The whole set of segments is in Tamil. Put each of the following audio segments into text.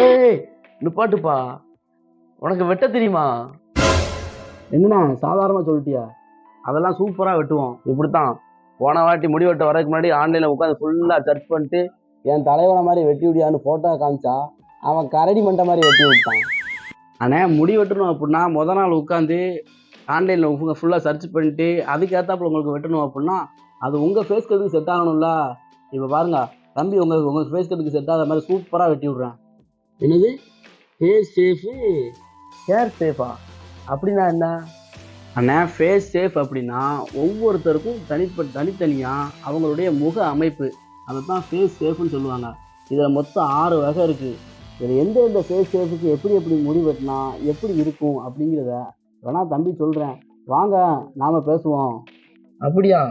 ஏய் நிப்பாட்டுப்பா உனக்கு வெட்ட தெரியுமா? என்னண்ணா சாதாரணமாக சொல்லிட்டியா? அதெல்லாம் சூப்பராக வெட்டுவோம். இப்படித்தான். போன வாட்டி முடி வெட்ட வரதுக்கு முன்னாடி ஆன்லைனில் உட்காந்து ஃபுல்லாக சர்ச் பண்ணிட்டு என் தலைவனை மாதிரி வெட்டி விடியான்னு ஃபோட்டோ காமிச்சா அவன் கரடி மண்டை மாதிரி வெட்டி விட்டான். ஆனால் முடி வெட்டணும் அப்படின்னா முத நாள் உட்காந்து ஆன்லைனில் ஃபுல்லாக சர்ச் பண்ணிட்டு அதுக்கேற்றாப்புல உங்களுக்கு வெட்டணும் அப்படின்னா அது உங்கள் ஃபேஸ் எதுவும் செட் ஆகணும்ல? இப்போ பாருங்க தம்பி உங்கள் உங்கள் ஃபேஸ் கட்டுக்கு செட் ஆகாத மாதிரி சூப்பராக வெட்டி விட்றேன். என்னது? ஃபேஸ் சேஃபு ஹேர் சேஃபா அப்படின்னா என்ன? அண்ணா ஃபேஸ் சேஃப் அப்படின்னா ஒவ்வொருத்தருக்கும் தனிப்பட்ட தனித்தனியாக அவங்களுடைய முக அமைப்பு. அதை தான் ஃபேஸ் சேஃப்னு சொல்லுவாங்க. இதில் மொத்தம் ஆறு வகை இருக்குது இதில் எந்த எந்த ஃபேஸ் சேஃபுக்கு எப்படி எப்படி முடி வெட்டினா எப்படி இருக்கும் அப்படிங்கிறத வேணா தம்பி சொல்கிறேன் வாங்க நாம் பேசுவோம். அப்படியா?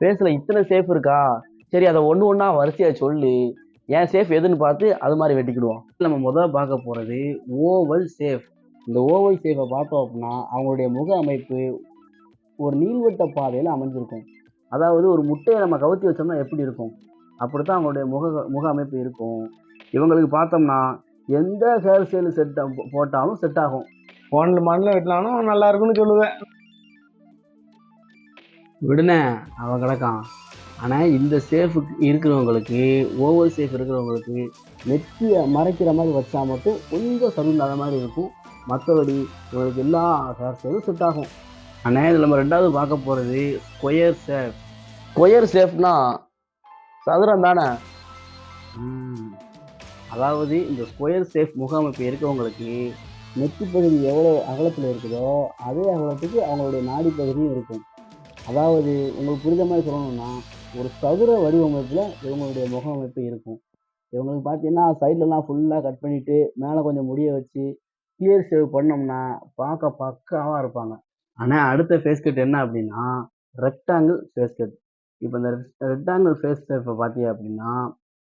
ஃபேஸில் இத்தனை சேஃப் இருக்கா? சரி அதை ஒன்று ஒன்றா வரிசையாக சொல்லி என் சேஃப் எதுன்னு பார்த்து அது மாதிரி வெட்டிக்கிடுவோம். நம்ம முதல்ல பார்க்க போகிறது ஓவல் சேஃப் இந்த ஓவல் சேஃபை பார்த்தோம் அப்படின்னா அவங்களுடைய முக அமைப்பு ஒரு நீள்வட்ட பாதையில் அமைஞ்சிருக்கும். அதாவது ஒரு முட்டையை நம்ம கவுத்தி வச்சோம்னா எப்படி இருக்கும்? அப்படித்தான் அவங்களுடைய முக முக அமைப்பு இருக்கும். இவங்களுக்கு பார்த்தோம்னா எந்த ஹேர் ஸ்டைல் செட் போட்டாலும் செட் ஆகும். ஃபோனில் மண்ணில் வெட்டலாம்னா நல்லா இருக்கும்னு சொல்லுவேன். விடுனே அவன் கிடக்கான். ஆனால் இந்த சேஃபுக்கு இருக்கிறவங்களுக்கு ஓவர் சேஃப் இருக்கிறவங்களுக்கு நெத்தியை மறைக்கிற மாதிரி வச்சா மட்டும் கொஞ்சம் சருந்தாத மாதிரி இருக்கும். மற்றபடி இவங்களுக்கு எல்லா ஹேர் ஸ்டைலும் செட் ஆகும். ஆனால் இதில் நம்ம ரெண்டாவது பார்க்க போகிறது ஸ்கொயர் சேஃப் ஸ்கொயர் சேஃப்னா சதுரம் தானே. அதாவது இந்த ஸ்கொயர் சேஃப் முகாமைப்பு இருக்கவங்களுக்கு நெத்தி பகுதி எவ்வளோ அகலத்தில் இருக்குதோ அதே அகலத்துக்கு அவங்களுடைய நாடி பகுதியும் இருக்கும். அதாவது உங்களுக்கு புரிஞ்ச மாதிரி சொல்லணும்னா ஒரு சதுர வடிவமைப்பில் இவங்களுடைய முக அமைப்பு இருக்கும். இவங்களுக்கு பார்த்தீங்கன்னா சைட்லலாம் ஃபுல்லாக கட் பண்ணிவிட்டு மேலே கொஞ்சம் முடிய வச்சு கிளியர் ஷேவ் பண்ணோம்னா பார்க்க பக்காவாக இருப்பாங்க. ஆனால் அடுத்த ஃபேஸ் கட் என்ன அப்படின்னா ரெக்டாங்கிள் ஃபேஸ் கட் இப்போ இந்த ரெக்டாங்கிள் ஃபேஸ் ஷேப்பை பார்த்தீங்க அப்படின்னா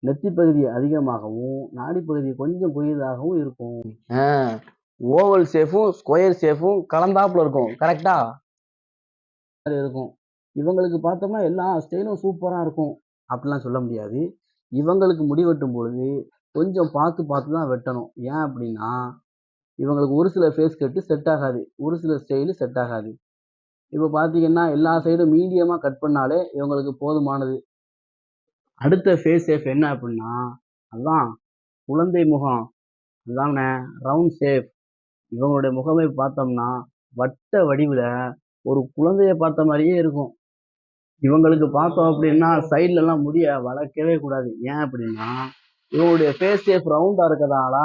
நெத்தி பகுதி அதிகமாகவும் நாடி பகுதி கொஞ்சம் குறுகியதாகவும் இருக்கும். ஓவல் ஷேஃபும் ஸ்கொயர் ஷேஃபும் கலந்தாப்புல இருக்கும். கரெக்டா மாதிரி இருக்கும். இவங்களுக்கு பார்த்தோம்னா எல்லா ஸ்டைலும் சூப்பராக இருக்கும். அப்படிலாம் சொல்ல முடியாது. இவங்களுக்கு முடி வெட்டும் பொழுது கொஞ்சம் பார்த்து பார்த்து தான் வெட்டணும். ஏன் அப்படின்னா இவங்களுக்கு ஒரு சில ஃபேஸ் கட்டு செட் ஆகாது. ஒரு சில ஸ்டைலு செட் ஆகாது. இப்போ பார்த்தீங்கன்னா எல்லா சைடும் மீடியமாக கட் பண்ணாலே இவங்களுக்கு போதுமானது. அடுத்த ஃபேஸ் சேஃப் என்ன அப்படின்னா அதான் குழந்தை முகம். அதானே? ரவுண்ட் ஷேப் இவங்களுடைய முகமை பார்த்தோம்னா வட்ட வடிவில் ஒரு குழந்தைய பார்த்த மாதிரியே இருக்கும். இவங்களுக்கு பார்த்தோம் அப்படின்னா side எல்லாம் முடிய வளர்க்கவே கூடாது. ஏன் அப்படின்னா இவங்களுடைய ஃபேஸ் ஷேப் ரவுண்டாக இருக்கிறதால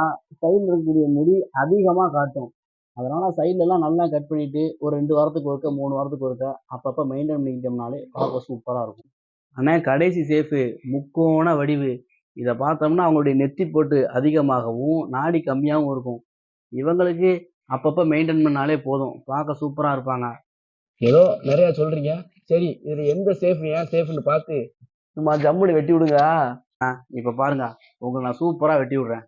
சைடில் இருக்கக்கூடிய முடி அதிகமாக காட்டும். அதனால side எல்லாம் நல்லா கட் பண்ணிட்டு ஒரு ரெண்டு வாரத்துக்கு ஒருக்க மூணு வாரத்துக்கு ஒருக்க அப்பப்போ மெயின்டைன் பண்ணிக்கிட்டோம்னாலே பார்க்க சூப்பராக இருக்கும். ஆனால் கடைசி சேஃபு முக்கோண வடிவு. இதை பார்த்தோம்னா அவங்களுடைய நெத்தி போட்டு அதிகமாகவும் நாடி கம்மியாகவும் இருக்கும். இவங்களுக்கு அப்பப்போ மெயின்டைன் பண்ணாலே போதும். பார்க்க சூப்பராக இருப்பாங்க. ஏதோ நிறைய சொல்றீங்க. சரி இதுல எந்த சேஃப் ஏன் சேஃப்னு பார்த்து சும்மா ஜம்முன்னு வெட்டி விடுங்க. ஆ இப்போ பாருங்க. உங்களை நான் சூப்பராக வெட்டி விடுறேன்.